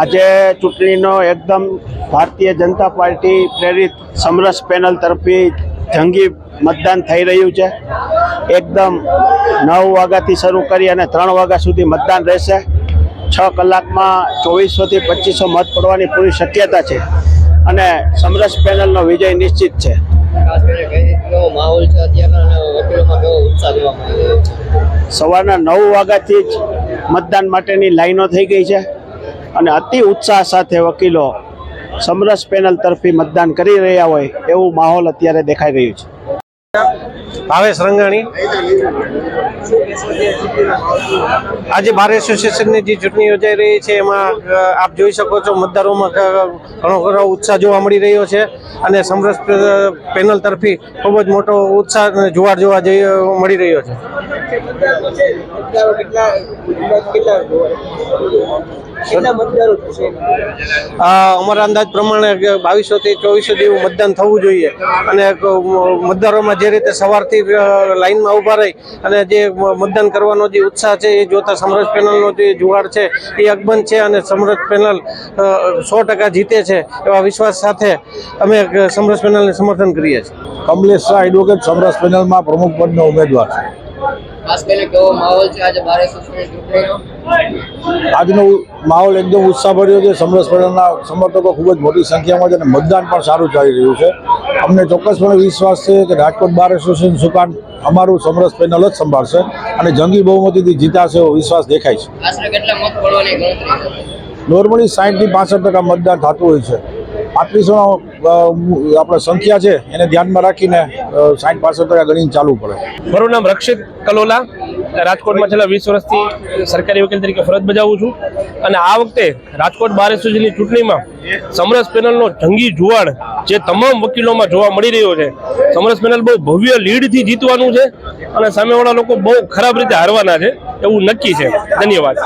આજે ચૂંટણીનો એકદમ ભારતીય જનતા પાર્ટી પ્રેરિત સમરસ પેનલ તરફી જંગી મતદાન થઈ રહ્યું છે. એકદમ નવ વાગ્યાથી શરૂ કરી અને ત્રણ વાગ્યા સુધી મતદાન રહેશે. છ કલાકમાં ચોવીસોથી પચીસો મત પડવાની પૂરી શક્યતા છે અને સમરસ પેનલનો વિજય નિશ્ચિત છે. સવારના નવ વાગ્યાથી જ મતદાન માટેની લાઈનો થઈ ગઈ છે. અને અતિ ઉત્સાહ સાથે વકીલો સમરસ પેનલ તરફી મતદાન કરી રહ્યા હોય એવું માહોલ અત્યારે દેખાઈ રહ્યું છે. ભાવેશ રંગાણી. આજે બાર એસોસિએશનની જે ચૂંટણી યોજાઈ રહી છે, એમાં આપ જોઈ શકો છો મતદારોમાં ઘણો ઘણો ઉત્સાહ જોવા મળી રહ્યો છે અને સમરસ પેનલ તરફી ખૂબ જ મોટો ઉત્સાહ જોવા જોવા જઈ મળી રહ્યો છે. અમારા અંદાજ પ્રમાણે બાવીસો થી ચોવીસો જેવું મતદાન થવું જોઈએ. અને મતદારોમાં જે રીતે સવારથી લાઇનમાં લાઈનમાં ઊભા રહી અને જે મતદાન કરવાનો જે ઉત્સાહ છે એ જોતા સમરસ પેનલનો જે જુવાડ છે એ અકબંધ છે અને સમરસ પેનલ સો ટકા જીતે છે એવા વિશ્વાસ સાથે અમે સમરસ પેનલને સમર્થન કરીએ છીએ. કમલેશ શાહ એડવોકેટ સમરસ પેનલમાં પ્રમુખ પદનો ઉમેદવાર છે. ખાસ કરીને કેવો માહોલ છે? આજે બાર આજનો માહોલ એકદમ ઉત્સાહભર્યો છે. સમરસ પટેલના સમર્થકો ખૂબ જ મોટી સંખ્યામાં છે અને મતદાન પણ સારું ચાલી રહ્યું છે. અમને ચોક્કસપણે વિશ્વાસ છે કે રાજકોટ બાર એસોસિએશન સુકાન અમારું સમરસ પેનલ જ સંભાળશે અને જંગી બહુમતીથી જીતાશે એવો વિશ્વાસ દેખાય છે. નોર્મલી સાઠથી પાસઠ ટકા મતદાન થતું હોય છે. પાંત્રીસો આપણે સંખ્યા છે, એને ધ્યાનમાં રાખીને સાઠ પાસઠ ટકા ગણીને ચાલવું પડે. મારું નામ રક્ષિત કલોલા. રાજકોટમાં છેલ્લા વીસ વર્ષથી સરકારી વકીલ તરીકે ફરજ બજાવું છું. અને આ વખતે રાજકોટ બાર એસોસિએશનની ચૂંટણીમાં સમરસ પેનલનો જંગી જુવાળ જે તમામ વકીલોમાં જોવા મળી રહ્યો છે, સમરસ પેનલ બહુ ભવ્ય લીડથી જીતવાનું છે અને સામેવાળા લોકો બહુ ખરાબ રીતે હારવાના છે, એવું નક્કી છે. ધન્યવાદ.